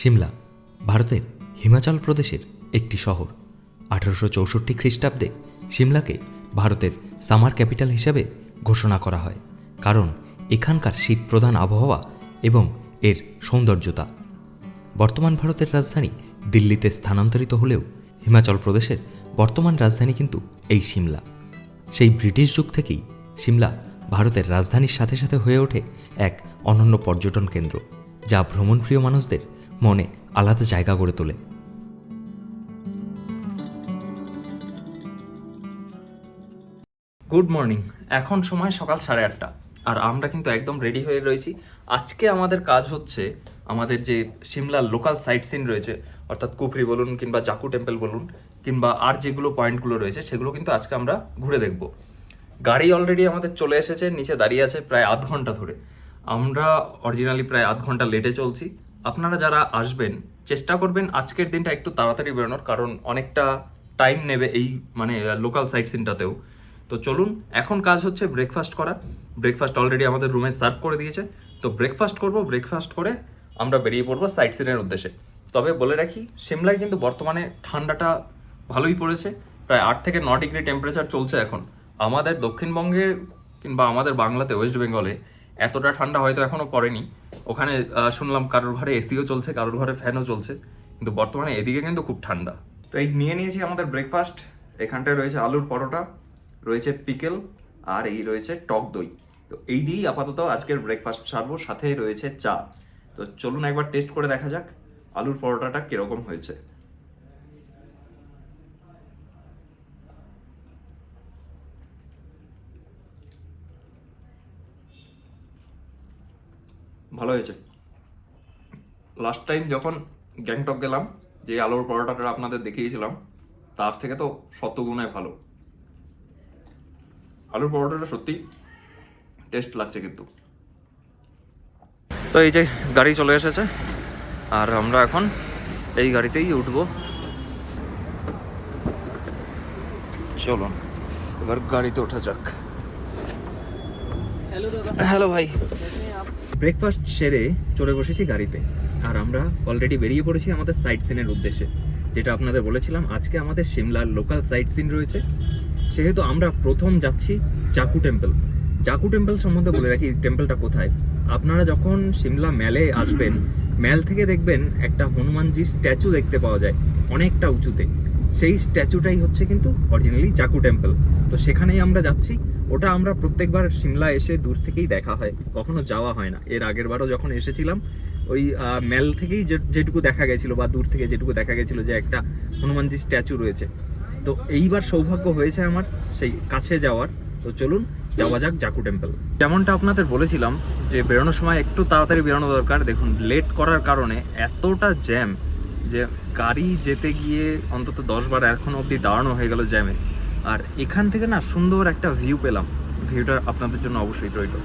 সিমলা, ভারতের হিমাচল প্রদেশের একটি শহর। আঠারোশো চৌষট্টি খ্রিস্টাব্দে সিমলাকে ভারতের সামার ক্যাপিটাল হিসাবে ঘোষণা করা হয়, কারণ এখানকার শীতপ্রধান আবহাওয়া এবং এর সৌন্দর্যতা। বর্তমান ভারতের রাজধানী দিল্লিতে স্থানান্তরিত হলেও হিমাচল প্রদেশের বর্তমান রাজধানী কিন্তু এই সিমলা। সেই ব্রিটিশ যুগ থেকেই সিমলা ভারতের রাজধানীর সাথে সাথে হয়ে ওঠে এক অনন্য পর্যটন কেন্দ্র, যা ভ্রমণপ্রিয় মানুষদের মনে আলাদা জায়গা গড়ে তোলে। গুড মর্নিং এখন সময় সকাল সাড়ে আটটা। আর আমরা কিন্তু একদম রেডি হয়ে রয়েছি। আজকে আমাদের কাজ হচ্ছে আমাদের যে সিমলার লোকাল সাইট সিন রয়েছে, অর্থাৎ কুফরি বলুন কিংবা জাকু টেম্পল বলুন, কিংবা আর যেগুলো পয়েন্টগুলো রয়েছে, সেগুলো কিন্তু আজকে আমরা ঘুরে দেখব। গাড়ি অলরেডি আমাদের চলে এসেছে, নিচে দাঁড়িয়ে আছে প্রায় আধ ঘণ্টা ধরে। আমরা অরিজিনালি প্রায় আধ ঘণ্টা লেটে চলছি। আপনারা যারা আসবেন, চেষ্টা করবেন আজকের দিনটা একটু তাড়াতাড়ি বেরোনোর, কারণ অনেকটা টাইম নেবে এই মানে লোকাল সাইট সিনটাতেও তো চলুন, এখন কাজ হচ্ছে ব্রেকফাস্ট করা। ব্রেকফাস্ট অলরেডি আমাদের রুমে সার্ভ করে দিয়েছে। তো ব্রেকফাস্ট করব ব্রেকফাস্ট করে আমরা বেরিয়ে পড়ব সাইট সিনের উদ্দেশ্যে। তবে বলে রাখি, সিমলায় কিন্তু বর্তমানে ঠান্ডাটা ভালোই পড়েছে। প্রায় আট থেকে ন ডিগ্রি টেম্পারেচার চলছে এখন। আমাদের দক্ষিণবঙ্গে কিংবা আমাদের বাংলাতে ওয়েস্ট বেঙ্গলে এতটা ঠান্ডা হয়তো এখনও পড়েনি। ওখানে শুনলাম কারোর ঘরে এসিও চলছে, কারোর ঘরে ফ্যানও চলছে, কিন্তু বর্তমানে এদিকে কিন্তু খুব ঠান্ডা। তো এই নিয়ে নিয়েছি আমাদের ব্রেকফাস্ট এখানটায় রয়েছে আলুর পরোটা, রয়েছে পিকেল আর এই রয়েছে টক দই। তো এই দিয়েই আপাতত আজকের ব্রেকফাস্ট সারবো, সাথে রয়েছে চা। তো চলুন একবার টেস্ট করে দেখা যাক আলুর পরোটাটা কীরকম হয়েছে। ভালো হয়েছে। লাস্ট টাইম যখন গ্যাংটক গেলাম যে আলুর পরোটাটা আপনাদের দেখিয়েছিলাম তার থেকে তো শতগুণে ভালো। আলুর পরোটাটা সত্যি টেস্ট লাগছে কিন্তু। তো এই যে গাড়ি চলে এসেছে আর আমরা এখন এই গাড়িতেই উঠবো। চলুন এবার গাড়িতে ওঠা যাক। হ্যালো ভাই। ব্রেকফাস্ট সেরে চলে বসেছি গাড়িতে। আর আমরা অলরেডি বেরিয়ে পড়েছি আমাদের সাইট সিনের উদ্দেশ্যে। যেটা আপনাদের বলেছিলাম, আজকে আমাদের সিমলার লোকাল সাইট সিন রয়েছে। সেহেতু আমরা প্রথম যাচ্ছি জাকু টেম্পল জাকু টেম্পল সম্বন্ধে বলে রাখি টেম্পলটা কোথায়? আপনারা যখন সিমলা ম্যালে আসবেন ম্যাল থেকে দেখবেন একটা হনুমানজির স্ট্যাচু দেখতে পাওয়া যায়, অনেকটা উঁচুতে। সেই স্ট্যাচুটাই হচ্ছে কিন্তু অরিজিনালি জাকু টেম্পল তো সেখানেই আমরা যাচ্ছি। ওটা আমরা প্রত্যেকবার সিমলা এসে দূর থেকেই দেখা হয়। কখনো যাওয়া হয় না। এর আগের বারও যখন এসেছিলাম, ওই ম্যাল থেকেই যেটুকু দেখা গেছিল বা দূর থেকে যেটুকু দেখা গেছিল যে একটা হনুমানজি স্ট্যাচু রয়েছে। তো এইবার সৌভাগ্য হয়েছে আমার সেই কাছে যাওয়ার। তো চলুন, যাওয়া যাক জাকু টেম্পল যেমনটা আপনাদের বলেছিলাম যে বেরোনোর সময় একটু তাড়াতাড়ি বেরোনো দরকার। দেখুন লেট করার কারণে এতটা জ্যাম যে গাড়ি যেতে গিয়ে অন্তত দশ বার এখন অবধি দাঁড়ানো হয়ে গেল জ্যামে। আর এখান থেকে না সুন্দর একটা ভিউ পেলাম। ভিউটা আপনাদের জন্য অবশ্যই রইল।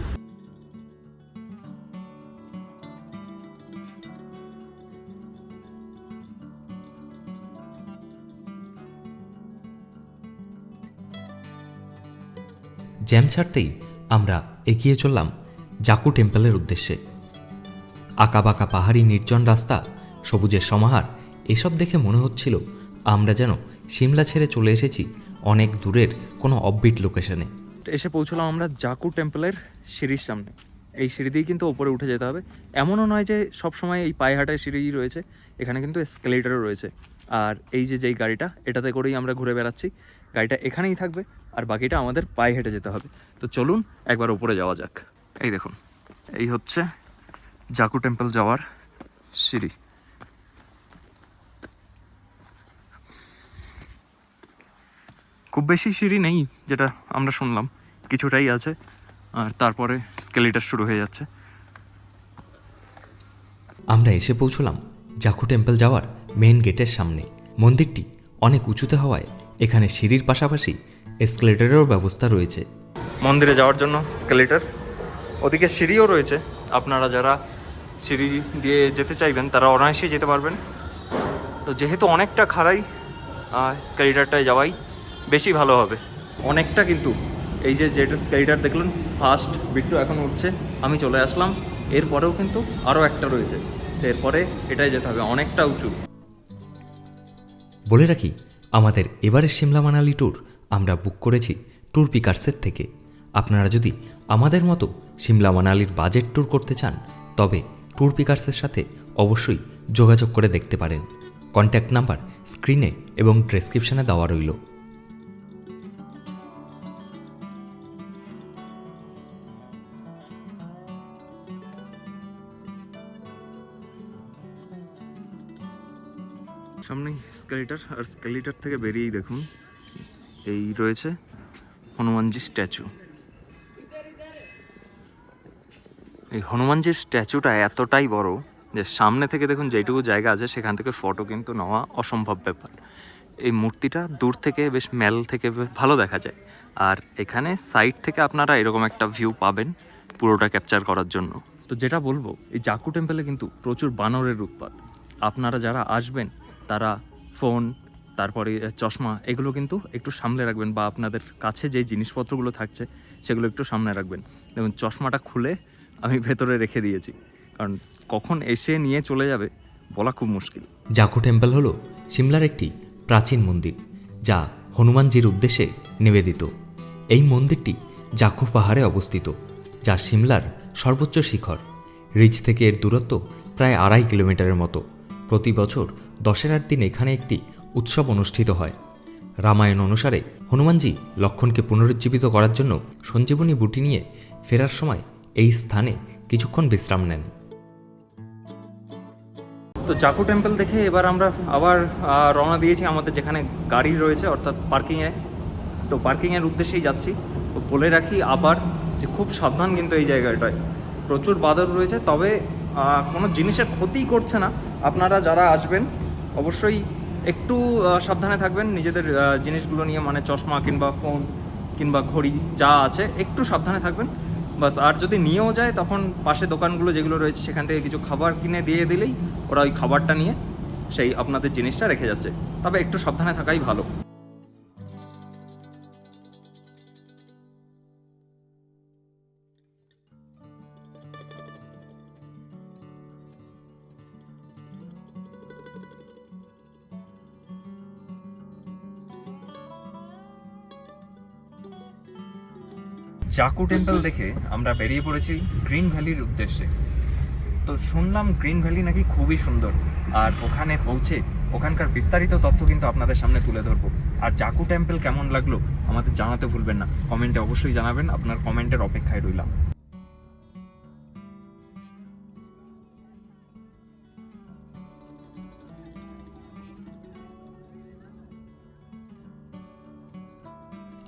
জ্যাম ছাড়তেই আমরা এগিয়ে চললাম জাকু টেম্পলের উদ্দেশ্যে। আঁকাবাঁকা পাহাড়ি নির্জন রাস্তা সবুজের সমাহার, এসব দেখে মনে হচ্ছিল আমরা যেন সিমলা ছেড়ে চলে এসেছি অনেক দূরের কোনো অববিট লোকেশনে। এসে পৌঁছলাম আমরা জাকু টেম্পলের সিঁড়ির সামনে। এই সিঁড়ি দিয়ে কিন্তু ওপরে উঠে যেতে হবে। এমনও নয় যে সব সময় এই পায়েহাটের সিঁড়ি রয়েছে, এখানে কিন্তু এসকেলেটারও রয়েছে। আর এই যে যেই গাড়িটা, এটাতে করেই আমরা ঘুরে বেড়াচ্ছি। গাড়িটা এখানেই থাকবে, আর বাকিটা আমাদের পায়ে হেঁটে যেতে হবে। তো চলুন একবার ওপরে যাওয়া যাক। এই দেখুন, এই হচ্ছে জাকু টেম্পল যাওয়ার সিঁড়ি। খুব বেশি সিঁড়ি নেই যেটা আমরা শুনলাম। কিছুটাই আছে আর তারপরে স্কেলিটার শুরু হয়ে যাচ্ছে। আমরা এসে পৌঁছলাম জাকু টেম্পল যাওয়ার মেন গেটের সামনে। মন্দিরটি অনেক উঁচুতে হওয়ায় এখানে সিঁড়ির পাশাপাশি এসকেলেটরেরও ব্যবস্থা রয়েছে। মন্দিরে যাওয়ার জন্য স্কেলেটার ওদিকে সিঁড়িও রয়েছে। আপনারা যারা সিঁড়ি দিয়ে যেতে চাইবেন তারা অনায়াসেই যেতে পারবেন। তো যেহেতু অনেকটা খাড়াই স্কেলিটারটায় যাওয়াই বেশি ভালো হবে। অনেকটা কিন্তু। এই যে যেটা স্কেলিটার দেখলেন ফার্স্ট বিট্টু এখন উঠছে। আমি চলে আসলাম। এরপরেও কিন্তু আরও একটা রয়েছে। তো এরপরে এটাই যেতে হবে অনেকটা উঁচু। বলে রাখি আমাদের এবারের সিমলা মানালি ট্যুর আমরা বুক করেছি ট্যুর পিকার্সের থেকে। আপনারা যদি আমাদের মতো সিমলা মানালির বাজেট ট্যুর করতে চান তবে ট্যুর পিকার্সের সাথে অবশ্যই যোগাযোগ করে দেখতে পারেন। কন্ট্যাক্ট নাম্বার স্ক্রিনে এবং ডেসক্রিপশনে দেওয়া রইল। সামনেই স্কেলিটার, আর স্কেলিটার থেকে বেরিয়েই দেখুন। এই রয়েছে হনুমানজি স্ট্যাচু। এই হনুমানজির স্ট্যাচুটা এতটাই বড় যে সামনে থেকে দেখুন যেটুকু জায়গা আছে, সেখান থেকে ফটো কিন্তু নেওয়া অসম্ভব ব্যাপার। এই মূর্তিটা দূর থেকে বেশ মেল থেকে ভালো দেখা যায়। আর এখানে সাইড থেকে আপনারা এরকম একটা ভিউ পাবেন পুরোটা ক্যাপচার করার জন্য। তো যেটা বলব, এই জাকু টেম্পলে কিন্তু প্রচুর বানরের উৎপাত আপনারা যারা আসবেন তারা ফোন, তারপরে চশমা, এগুলো কিন্তু একটু সামলে রাখবেন বা আপনাদের কাছে যে জিনিসপত্রগুলো থাকছে, সেগুলো একটু সামনে রাখবেন। দেখুন, চশমাটা খুলে আমি ভেতরে রেখে দিয়েছি। কারণ কখন এসে নিয়ে চলে যাবে, বলা খুব মুশকিল। জাকু টেম্পল হলো সিমলার একটি প্রাচীন মন্দির, যা হনুমানজির উদ্দেশ্যে নিবেদিত। এই মন্দিরটি জাকু পাহাড়ে অবস্থিত, যা সিমলার সর্বোচ্চ শিখর। রিচ থেকে এর দূরত্ব প্রায় আড়াই কিলোমিটারের মতো। প্রতি বছর দশেরার দিন এখানে একটি উৎসব অনুষ্ঠিত হয়। রামায়ণ অনুসারে হনুমানজি লক্ষণকে পুনরুজ্জীবিত করার জন্য সঞ্জীবনী বুটি নিয়ে ফেরার সময় এই স্থানে কিছুক্ষণ বিশ্রাম নেন। তো চাকু টেম্পল দেখে এবার আমরা আবার রওনা দিয়েছি আমাদের যেখানে গাড়ি রয়েছে, অর্থাৎ পার্কিংয়ে। তো পার্কিংয়ের উদ্দেশ্যেই যাচ্ছি। তো বলে রাখি আবার যে খুব সাবধান কিন্তু এই জায়গাটায়। প্রচুর বাদর রয়েছে, তবে কোনো জিনিসের ক্ষতি করছে না। আপনারা যারা আসবেন অবশ্যই একটু সাবধানে থাকবেন। নিজেদের জিনিসগুলো নিয়ে মানে চশমা কিংবা ফোন কিংবা ঘড়ি যা আছে, একটু সাবধানে থাকবেন। বাস, আর যদি নিয়েও যায়, তখন পাশে দোকানগুলো যেগুলো রয়েছে, সেখান থেকে কিছু খাবার কিনে দিয়ে দিলেই ওরা ওই খাবারটা নিয়ে সেই আপনাদের জিনিসটা রেখে যাচ্ছে। তবে একটু সাবধানে থাকাই ভালো। জাকু টেম্পল দেখে আমরা বেরিয়ে পড়েছি গ্রিন ভ্যালির উদ্দেশ্যে। তো শুনলাম গ্রিন ভ্যালি নাকি খুবই সুন্দর। আর ওখানে পৌঁছে ওখানকার বিস্তারিত তথ্য কিন্তু আপনাদের সামনে তুলে ধরবো। আর জাকু টেম্পল কেমন লাগল আমাদের জানাতে ভুলবেন না। কমেন্টে অবশ্যই জানাবেন, আপনার কমেন্টের অপেক্ষায় রইলাম।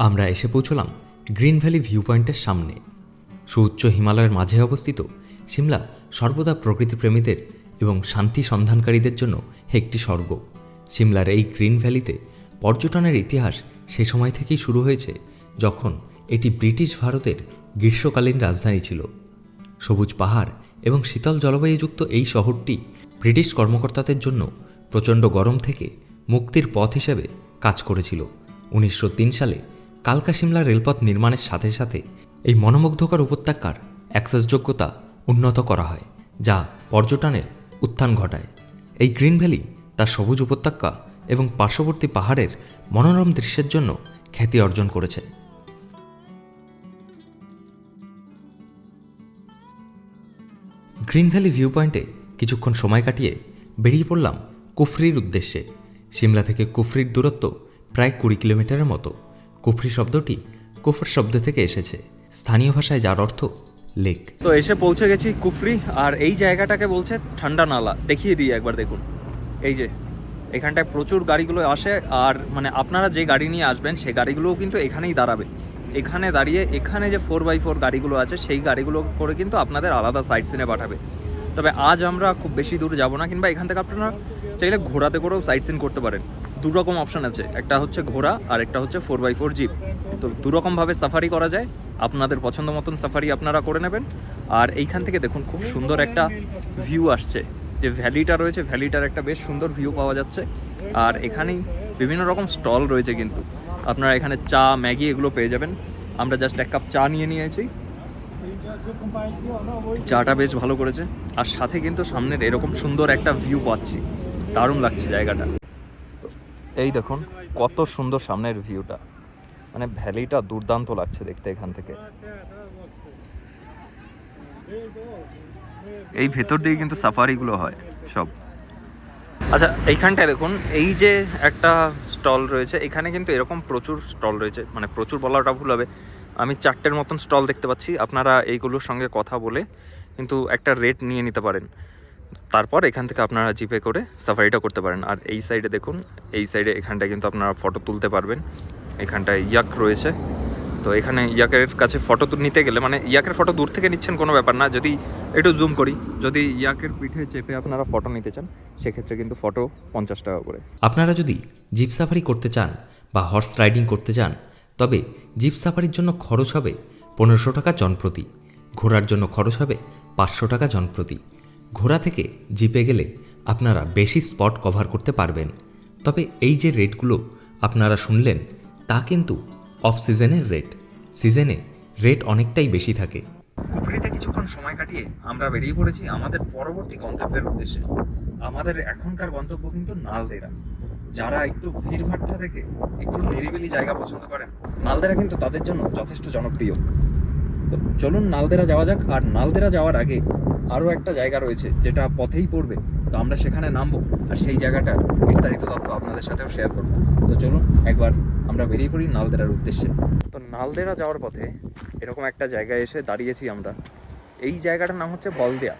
আমরা এসে পৌঁছলাম। গ্রিন ভ্যালি ভিউ পয়েন্টের সামনে। সুউচ্চ হিমালয়ের মাঝে অবস্থিত সিমলা সর্বদা প্রকৃতিপ্রেমীদের এবং শান্তি সন্ধানকারীদের জন্য একটি স্বর্গ। সিমলার এই গ্রিন ভ্যালিতে পর্যটনের ইতিহাস সে সময় থেকেই শুরু হয়েছে, যখন এটি ব্রিটিশ ভারতের গ্রীষ্মকালীন রাজধানী ছিল। সবুজ পাহাড় এবং শীতল জলবায়ুযুক্ত এই শহরটি ব্রিটিশ কর্মকর্তাদের জন্য প্রচণ্ড গরম থেকে মুক্তির পথ হিসেবে কাজ করেছিল। উনিশশো তিন সালে কালকা সিমলা রেলপথ নির্মাণের সাথে সাথে এই মনোমুগ্ধকর উপত্যকার অ্যাক্সেসযোগ্যতা উন্নত করা হয়, যা পর্যটনের উত্থান ঘটায়। এই গ্রিন ভ্যালি তার সবুজ উপত্যকা এবং পার্শ্ববর্তী পাহাড়ের মনোরম দৃশ্যের জন্য খ্যাতি অর্জন করেছে। গ্রিন ভ্যালি ভিউ পয়েন্টে কিছুক্ষণ সময় কাটিয়ে বেরিয়ে পড়লাম কুফরির উদ্দেশ্যে। সিমলা থেকে কুফরির দূরত্ব প্রায় কুড়ি কিলোমিটারের মতো। কুফরি শব্দটি কুফর শব্দ থেকে এসেছে। স্থানীয় ভাষায় যার অর্থ লেক। তো এসে পৌঁছে গেছি কুফরি, আর এই জায়গাটাকে বলছে ঠান্ডা নালা। দেখিয়ে দিই একবার দেখুন। এই যে, এখানটায় প্রচুর গাড়িগুলো আসে, আর মানে আপনারা যে গাড়ি নিয়ে আসবেন সেই গাড়িগুলোও কিন্তু এখানেই দাঁড়াবে। এখানে দাঁড়িয়ে, এখানে যে ফোর বাই ফোর গাড়িগুলো আছে, সেই গাড়িগুলো করে কিন্তু আপনাদের আলাদা সাইড সিনে পাঠাবে। তবে আজ আমরা খুব বেশি দূর যাব না, কিংবা এখান থেকে আপনারা চাইলে ঘোড়াতে করেও সাইড সিন করতে পারেন। দু রকম অপশন আছে, একটা হচ্ছে ঘোড়া আর একটা হচ্ছে ফোর বাই ফোর জিপ তো দু রকমভাবে সাফারি করা যায়, আপনাদের পছন্দ মতন সাফারি আপনারা করে নেবেন। আর এইখান থেকে দেখুন, খুব সুন্দর একটা ভিউ আসছে, যে ভ্যালিটা রয়েছে ভ্যালিটার একটা বেশ সুন্দর ভিউ পাওয়া যাচ্ছে। আর এখানেই বিভিন্ন রকম স্টল রয়েছে কিন্তু। আপনারা এখানে চা, ম্যাগি এগুলো পেয়ে যাবেন। আমরা জাস্ট এক কাপ চা নিয়ে নিয়েছি। চাটা বেশ ভালো করেছে। আর সাথে কিন্তু সামনের এরকম সুন্দর একটা ভিউ পাচ্ছি। দারুণ লাগছে জায়গাটা। এই দেখুন, কত সুন্দর সামনের ভিউটা মানে ভ্যালিটা দুর্দান্ত লাগছে দেখতে এখান থেকে। এই ভেতর দিয়ে কিন্তু সাফারিগুলো হয় সব। আচ্ছা এইখানটায় দেখুন, এই যে একটা স্টল রয়েছে, এখানে কিন্তু এরকম প্রচুর স্টল রয়েছে। মানে প্রচুর বলাটা ভুল হবে। আমি চারটের মতন স্টল দেখতে পাচ্ছি। আপনারা এইগুলোর সঙ্গে কথা বলে কিন্তু একটা রেট নিয়ে নিতে পারেন। তারপর এখান থেকে আপনারা জিপে করে সাফারিটা করতে পারেন। আর এই সাইডে দেখুন, এই সাইডে এখানটায় কিন্তু আপনারা ফটো তুলতে পারবেন। এখানটায় ইয়াক রয়েছে। তো এখানে ইয়াকের কাছে ফটো নিতে গেলে মানে ইয়াকের ফটো দূর থেকে নিচ্ছেন কোনো ব্যাপার না। যদি একটু জুম করি, যদি ইয়াকের পিঠে চেপে আপনারা ফটো নিতে চান, সেক্ষেত্রে কিন্তু ফটো পঞ্চাশ টাকা করে। আপনারা যদি জিপ সাফারি করতে চান বা হর্স রাইডিং করতে চান তবে জিপ সাফারির জন্য খরচ হবে পনেরোশো টাকা জনপ্রতি, ঘোড়ার জন্য খরচ হবে পাঁচশো টাকা জনপ্রতি। ঘোড়া থেকে জিপে গেলে আপনারা বেশি স্পট কভার করতে পারবেন। তবে এই যে রেটগুলো আপনারা শুনলেন, তা কিন্তু অফ সিজনের রেট। সিজনে রেট অনেকটাই বেশি থাকে। কুফরিতে কিছুক্ষণ সময় কাটিয়ে আমরা বেরিয়ে পড়েছি আমাদের পরবর্তী গন্তব্যের উদ্দেশ্যে। আমাদের এখনকার গন্তব্য কিন্তু নালদেরা। যারা একটু ভিড়ভাট্টা থেকে একটু নিরিবিলি জায়গা পছন্দ করেন, নালদেরা কিন্তু তাদের জন্য যথেষ্ট জনপ্রিয়। তো চলুন নালদেরা যাওয়া যাক, আর নালদেরা যাওয়ার আগে আরও একটা জায়গা রয়েছে যেটা পথেই পড়বে। তো আমরা সেখানে নামবো, আর সেই জায়গাটা বিস্তারিত তথ্য আপনাদের সাথেও শেয়ার করব। তো চলুন একবার আমরা বেরিয়ে পড়ি নালদেরার উদ্দেশ্যে। তো নালদেরা যাওয়ার পথে এরকম একটা জায়গায় এসে দাঁড়িয়েছি আমরা। এই জায়গাটার নাম হচ্ছে বলদেয়া।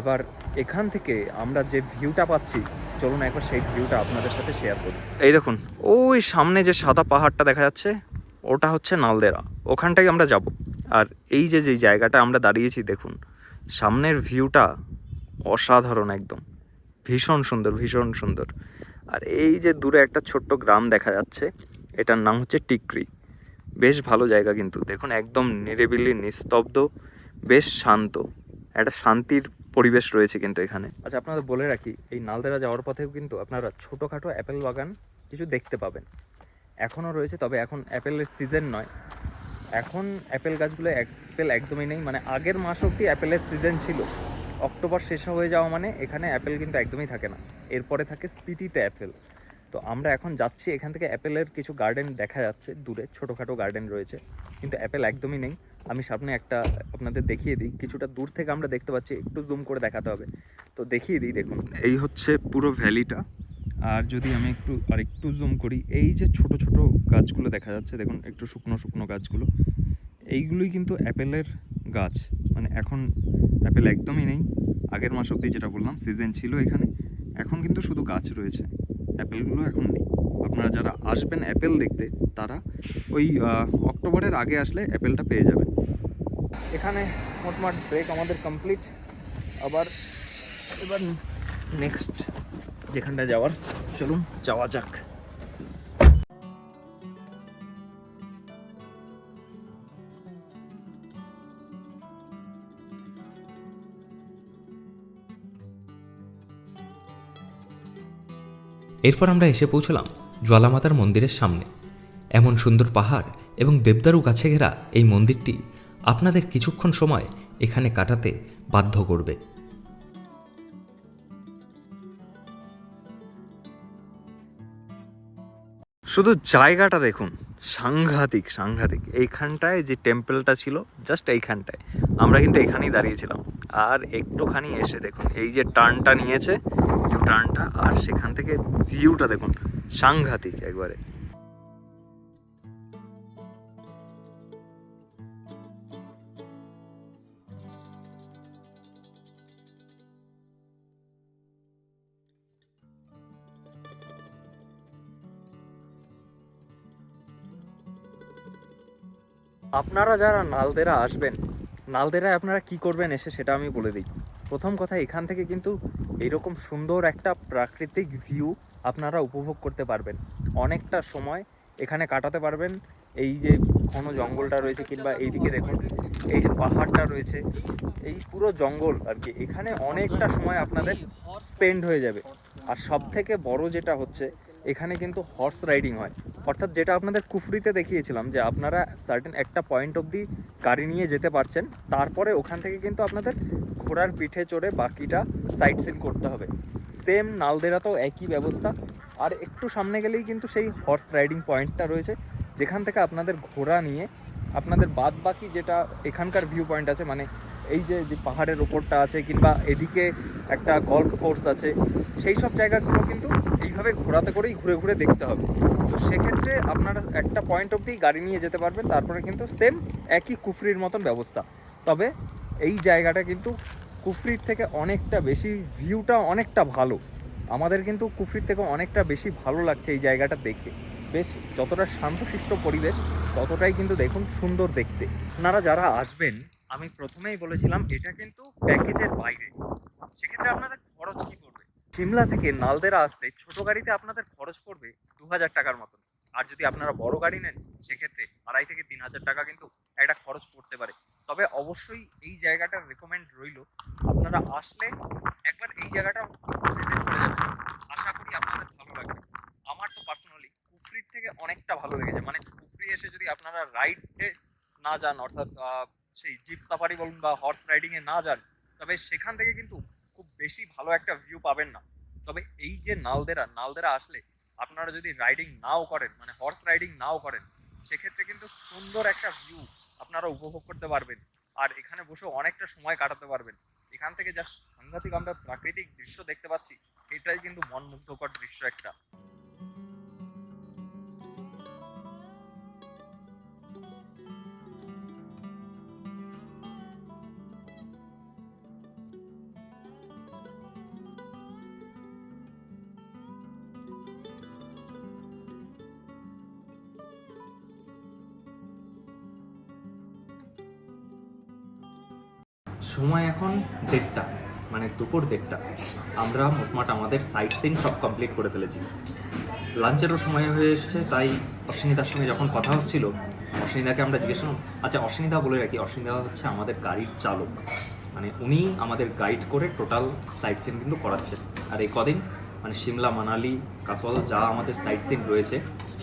এবার এখান থেকে আমরা যে ভিউটা পাচ্ছি চলুন একবার সেই ভিউটা আপনাদের সাথে শেয়ার করি। এই দেখুন, ওই সামনে যে সাদা পাহাড়টা দেখা যাচ্ছে, ওটা হচ্ছে নালদেরা। ওখানটাই আমরা যাব। আর এই যে যে জায়গাটা আমরা দাঁড়িয়েছি, দেখুন, সামনের ভিউটা অসাধারণ একদম। ভীষণ সুন্দর ভীষণ সুন্দর। আর এই যে দূরে একটা ছোট্ট গ্রাম দেখা যাচ্ছে, এটার নাম হচ্ছে টিকরি। বেশ ভালো জায়গা কিন্তু। দেখুন, একদম নিরিবিলি, নিস্তব্ধ, বেশ শান্ত। একটা শান্তির পরিবেশ রয়েছে কিন্তু এখানে। আচ্ছা আপনাদের বলে রাখি, এই নালদেরা যাওয়ার পথেও কিন্তু আপনারা ছোটোখাটো অ্যাপেল বাগান কিছু দেখতে পাবেন। এখনও রয়েছে, তবে এখন অ্যাপেলের সিজন নয়। এখন অ্যাপেল গাছগুলো অ্যাপেল একদমই নেই মানে আগের মাস অবধি অ্যাপেলের সিজন ছিল। অক্টোবর শেষ হয়ে যাওয়া মানে এখানে অ্যাপেল কিন্তু একদমই থাকে না। এরপরে থাকে স্পিতিতে অ্যাপেল। তো আমরা এখন যাচ্ছি, এখান থেকে অ্যাপেলের কিছু গার্ডেন দেখা যাচ্ছে, দূরে ছোটোখাটো গার্ডেন রয়েছে, কিন্তু অ্যাপেল একদমই নেই। আমি সামনে একটা আপনাদের দেখিয়ে দিই। কিছুটা দূর থেকে আমরা দেখতে পাচ্ছি, একটু জুম করে দেখাতে হবে। তো দেখিয়ে দিই, দেখুন। এই হচ্ছে পুরো ভ্যালিটা আর যদি আমি একটু, আর একটু জুম করি, এই যে ছোট ছোট গাছগুলো দেখা যাচ্ছে, দেখুন, একটু শুকনো শুকনো গাছগুলো। এইগুলোই কিন্তু অ্যাপেলের গাছ। মানে এখন অ্যাপেল একদমই নেই। আগের মাস অবধি যেটা বললাম সিজন ছিল এখানে। এখন কিন্তু শুধু গাছ রয়েছে। অ্যাপেলগুলো এখন নেই। আপনারা যারা আসবেন অ্যাপেল দেখতে, তারা ওই অক্টোবরের আগে আসলে অ্যাপেলটা পেয়ে যাবেন। এখানে মোটমাট ব্রেক আমাদের কমপ্লিট আবার এবার নেক্সট যেখানটা যাওয়ার, চলুন যাওয়া যাক। এরপর আমরা এসে পৌঁছলাম জ্বালামাতার মন্দিরের সামনে। এমন সুন্দর পাহাড় এবং দেবদারু গাছে ঘেরা এই মন্দিরটি আপনাদের কিছুক্ষণ সময় এখানে কাটাতে বাধ্য করবে। শুধু জায়গাটা দেখুন, সাংঘাতিক সাংঘাতিক। এইখানটায় যে টেম্পলটা ছিল, জাস্ট এইখানটায়। আমরা কিন্তু এখানেই দাঁড়িয়েছিলাম। আর একটুখানি এসে দেখুন, এই যে টার্নটা নিয়েছে ইউ টার্নটা আর সেখান থেকে ভিউটা দেখুন, সাংঘাতিক একবারে। আপনারা যারা নালদেরা আসবেন, নালদেরায় আপনারা কি করবেন এসে সেটা আমি বলে দিই। প্রথম কথা, এখান থেকে কিন্তু এইরকম সুন্দর একটা প্রাকৃতিক ভিউ আপনারা উপভোগ করতে পারবেন। অনেকটা সময় এখানে কাটাতে পারবেন। এই যে ঘন জঙ্গলটা রয়েছে কিংবা এইদিকে দেখুন, এই যে পাহাড়টা রয়েছে, এই পুরো জঙ্গল আর কি। এখানে অনেকটা সময় আপনাদের স্পেন্ড হয়ে যাবে। আর সব থেকে বড় যেটা হচ্ছে এখানে কিন্তু হর্স রাইডিং হয়। অর্থাৎ যেটা আপনাদের কুফরিতে দেখিয়েছিলাম যে আপনারা সার্টেন একটা পয়েন্ট অবধি গাড়ি নিয়ে যেতে পারছেন, তারপরে ওখান থেকে কিন্তু আপনাদের ঘোড়ার পিঠে চড়ে বাকিটা সাইট সিন করতে হবে। সেম নালদেরাতেও একই ব্যবস্থা। আর একটু সামনে গেলেই কিন্তু সেই হর্স রাইডিং পয়েন্টটা রয়েছে, যেখান থেকে আপনাদের ঘোড়া নিয়ে আপনাদের বাদ বাকি যেটা এখানকার ভিউ পয়েন্ট আছে মানে এই যে পাহাড়ের ওপরটা আছে কিংবা এদিকে একটা গল্ফ কোর্স আছে, সেই সব জায়গাগুলো কিন্তু এইভাবে ঘোরাতে করেই ঘুরে ঘুরে দেখতে হবে। তো সেক্ষেত্রে আপনারা একটা পয়েন্ট অবধি গাড়ি নিয়ে যেতে পারবেন, তারপরে কিন্তু সেম একই কুফরির মতন ব্যবস্থা। তবে এই জায়গাটা কিন্তু কুফরির থেকে অনেকটা বেশি ভিউটা অনেকটা ভালো। আমাদের কিন্তু কুফরির থেকে অনেকটা বেশি ভালো লাগছে এই জায়গাটা দেখে। বেশ যতটা শান্তশিষ্ট পরিবেশ, ততটাই কিন্তু দেখুন সুন্দর দেখতে। আপনারা যারা আসবেন আমি প্রথমেই বলেছিলাম, এটা কিন্তু প্যাকেজের বাইরে। সেক্ষেত্রে আপনাদের খরচ কি পড়বে? সিমলা থেকে নালদেরা আসতে ছোট গাড়িতে আপনাদের খরচ পড়বে দু হাজার টাকার মতন। আর যদি আপনারা বড় গাড়ি নেন, সেক্ষেত্রে আড়াই থেকে তিন হাজার টাকা কিন্তু একটা খরচ পড়তে পারে। তবে অবশ্যই এই জায়গাটার রেকমেন্ড রইল, আপনারা আসলে একবার এই জায়গাটা ভিজিট করে যাবেন। আশা করি আপনাদের ভালো লাগবে। আমার তো পার্সোনালি কুফরির থেকে অনেকটা ভালো লেগেছে। মানে কুফরি এসে যদি আপনারা রাইডে না যান, অর্থাৎ সেই জিপ সাফারি বলুন বা হর্স রাইডিংয়ে না যান, তবে সেখান থেকে কিন্তু খুব বেশি ভালো একটা ভিউ পাবেন না। তবে এই যে নালদেরা নালদেরা আসলে আপনারা যদি রাইডিং নাও করেন মানে হর্স রাইডিং নাও করেন, সেক্ষেত্রে কিন্তু সুন্দর একটা ভিউ আপনারা উপভোগ করতে পারবেন। আর এখানে বসে অনেকটা সময় কাটাতে পারবেন। এখান থেকে যা সাংঘাতিক আমরা প্রাকৃতিক দৃশ্য দেখতে পাচ্ছি, এটাই কিন্তু মনমুগ্ধকর দৃশ্য একটা। সময় এখন দেড়টা মানে দুপুর দেড়টা। আমরা মোটমাট আমাদের সাইট সিন সব কমপ্লিট করে ফেলেছি। লাঞ্চেরও সময় হয়ে এসেছে, তাই অশ্বিনীদার সঙ্গে যখন কথা হচ্ছিল, অশ্বিনীদাকে আমরা জিজ্ঞেস করলাম আচ্ছা অশ্বিনীদা বলে রাখি, অশ্বিনীদা হচ্ছে আমাদের গাড়ির চালক। মানে উনি আমাদের গাইড করে টোটাল সাইট সিন কিন্তু করাচ্ছেন। আর এই কদিন মানে সিমলা, মানালি, কাসল, যা আমাদের সাইট সিন রয়েছে,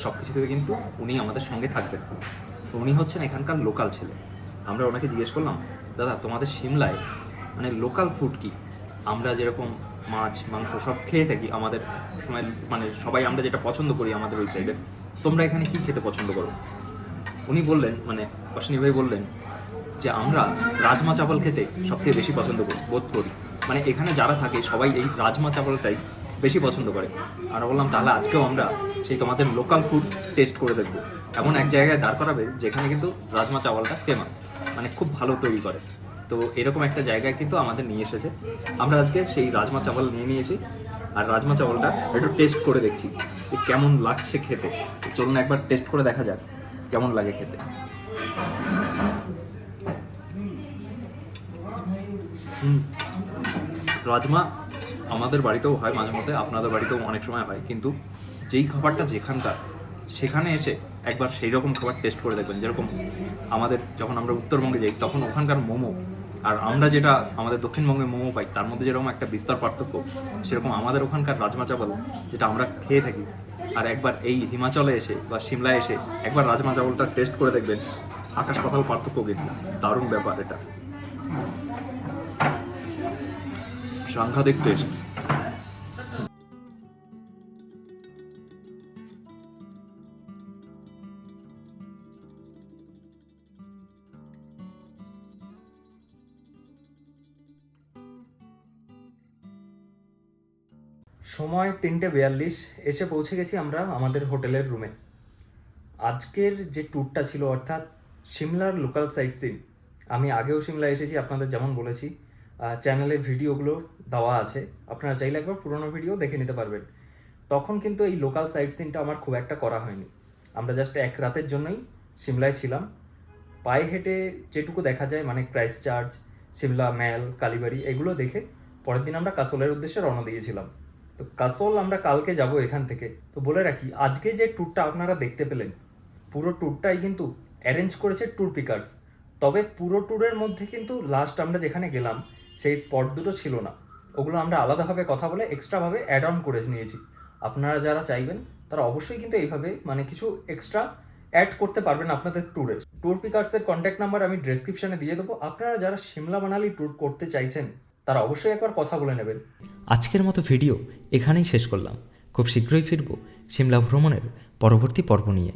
সব কিছুতে কিন্তু উনি আমাদের সঙ্গে থাকবেন। উনি হচ্ছেন এখানকার লোকাল ছেলে। আমরা ওনাকে জিজ্ঞেস করলাম দাদা, তোমাদের সিমলায় মানে লোকাল ফুড কি? আমরা যেরকম মাছ, মাংস সব খেয়ে থাকি, আমাদের সময় মানে সবাই আমরা যেটা পছন্দ করি আমাদের ওই সাইডে তোমরা এখানে কি খেতে পছন্দ করো? উনি বললেন মানে অশ্বিনী ভাই বললেন যে, আমরা রাজমা চাপল খেতে সবথেকে বেশি পছন্দ করি, বোধ করি। মানে এখানে যারা থাকে, সবাই এই রাজমা চাপলটাই বেশি পছন্দ করে। আর বললাম, তাহলে আজকেও আমরা সেই তোমাদের লোকাল ফুড টেস্ট করে দেখব। এমন এক জায়গায় দাঁড় করাবে, যেখানে কিন্তু রাজমা চাওয়ালটা ফেমাস মানে খুব ভালো তৈরি করে। তো এরকম একটা জায়গায় কিন্তু আমাদের নিয়ে এসেছে। আমরা আজকে সেই রাজমা চাওয়াল নিয়ে নিয়েছি। আর রাজমা চাওয়ালটা একটু টেস্ট করে দেখছি যে কেমন লাগছে খেতে। চলুন একবার টেস্ট করে দেখা যাক কেমন লাগে খেতে। রাজমা আমাদের বাড়িতেও হয় মাঝে মধ্যে, আপনাদের বাড়িতেও অনেক সময় হয়। কিন্তু যেই খাবারটা যেখানকার, সেখানে এসে একবার সেই রকম খাবার টেস্ট করে দেখবেন। যেরকম আমাদের যখন আমরা উত্তরবঙ্গে যাই তখন ওখানকার মোমো আর আমরা যেটা আমাদের দক্ষিণবঙ্গে মোমো পাই তার মধ্যে যেরকম একটা বিস্তর পার্থক্য সেরকম আমাদের ওখানকার রাজমা চাবল যেটা আমরা খেয়ে থাকি আর একবার এই হিমাচলে এসে বা সিমলায় এসে একবার রাজমা চাবলটা টেস্ট করে দেখবেন আকাশ পাতাল পার্থক্য কিন্তু দারুণ ব্যাপার এটা। সাংঘাতিক টেস্ট সময় তিনটে বিয়াল্লিশ, এসে পৌঁছে গেছি আমরা আমাদের হোটেলের রুমে আজকের যে ট্যুরটা ছিল, অর্থাৎ সিমলার লোকাল সাইট সিন আমি আগেও সিমলা এসেছি, আপনাদের যেমন বলেছি চ্যানেলে ভিডিওগুলো দেওয়া আছে, আপনারা চাইলে একবার পুরোনো ভিডিও দেখে নিতে পারবেন। তখন কিন্তু এই লোকাল সাইট সিনটা আমার খুব একটা করা হয়নি। আমরা জাস্ট এক রাতের জন্যই সিমলায় ছিলাম। পায়ে হেঁটে যেটুকু দেখা যায় মানে Christ Church Shimla Mall Kalibari, এগুলো দেখে পরের দিন আমরা কাসলের উদ্দেশ্যে রওনা দিয়েছিলাম। তো কাসল আমরা কালকে যাব এখান থেকে। তো বলে রাখি, আজকে যে ট্যুরটা আপনারা দেখতে পেলেন, পুরো ট্যুরটাই কিন্তু অ্যারেঞ্জ করেছে ট্যুর পিকার্স তবে পুরো ট্যুরের মধ্যে কিন্তু লাস্ট আমরা যেখানে গেলাম, সেই স্পট দুটো ছিল না। ওগুলো আমরা আলাদাভাবে কথা বলে এক্সট্রাভাবে অ্যাড অন করে নিয়েছি। আপনারা যারা চাইবেন, তারা অবশ্যই কিন্তু এইভাবে মানে কিছু এক্সট্রা অ্যাড করতে পারবেন আপনাদের ট্যুরে ট্যুর পিকার্সের কন্ট্যাক্ট নাম্বার আমি ডেসক্রিপশনে দিয়ে দেবো। আপনারা যারা সিমলা মানালি ট্যুর করতে চাইছেন তারা অবশ্যই একবার কথা বলে নেবেন। আজকের মতো ভিডিও এখানেই শেষ করলাম। খুব শীঘ্রই ফিরব সিমলা ভ্রমণের পরবর্তী পর্ব নিয়ে।